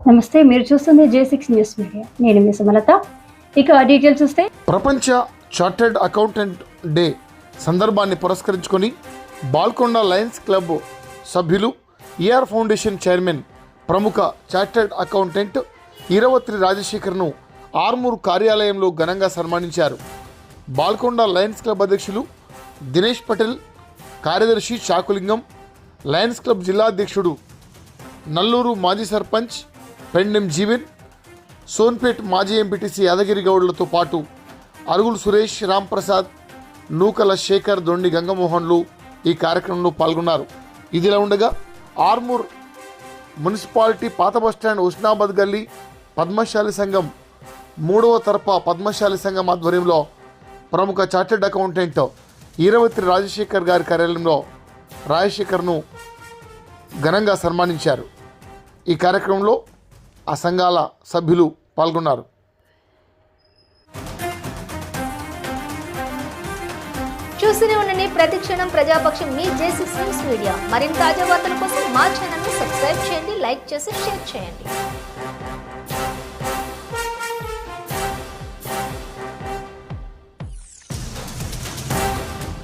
నమస్తే మీరు చూస్తుంది జే సిక్స్ న్యూస్ మీడియా నేను మీ సుమలత. ఇక డీటెయిల్స్ చూస్తే ప్రపంచ చార్టెడ్ అకౌంటెంట్ డే సందర్భాన్ని పురస్కరించుకొని బాల్కొండ లయన్స్ క్లబ్ సభ్యులు ఈఆర్ ఫౌండేషన్ చైర్మన్ ప్రముఖ చార్టెడ్ అకౌంటెంట్ ఈరవత్రి రాజశేఖర్ను ఆర్మూర్ కార్యాలయంలో ఘనంగా సన్మానించారు. బాల్కొండ లయన్స్ క్లబ్ అధ్యక్షులు దినేష్ పటేల్ కార్యదర్శి చాకులింగం లయన్స్ క్లబ్ జిల్లా అధ్యక్షుడు నల్లూరు మాజీ సర్పంచ్ పెండెం జీవన్ సోన్పేట్ మాజీ ఎంపీటీసీ యాదగిరి గౌడ్లతో పాటు అరుగులు సురేష్ రాంప్రసాద్ నూకల శేఖర్ దొండి గంగమోహన్లు ఈ కార్యక్రమంలో పాల్గొన్నారు. ఇదిలా ఉండగా ఆర్మూర్ మున్సిపాలిటీ పాత బస్టాండ్ ఉస్నాబాద్ గల్లీ పద్మశాలి సంఘం మూడవ తరఫా పద్మశాలి సంఘం ఆధ్వర్యంలో ప్రముఖ చార్టెడ్ అకౌంటెంట్ ఈరవతి రాజశేఖర్ గారి కార్యాలయంలో రాజశేఖర్ను ఘనంగా సన్మానించారు. ఈ కార్యక్రమంలో ఆ సంఘాల సభ్యులు పాల్గొన్నారు. చూస్తూనే ఉండండి ప్రతి క్షణం ప్రజాపక్షం మీ జేసిక్స్ న్యూస్ మీడియా. మరిన్ని తాజా వార్తల కోసం మా ఛానల్ని సబ్స్క్రైబ్ చేయండి లైక్ చేసి షేర్ చేయండి.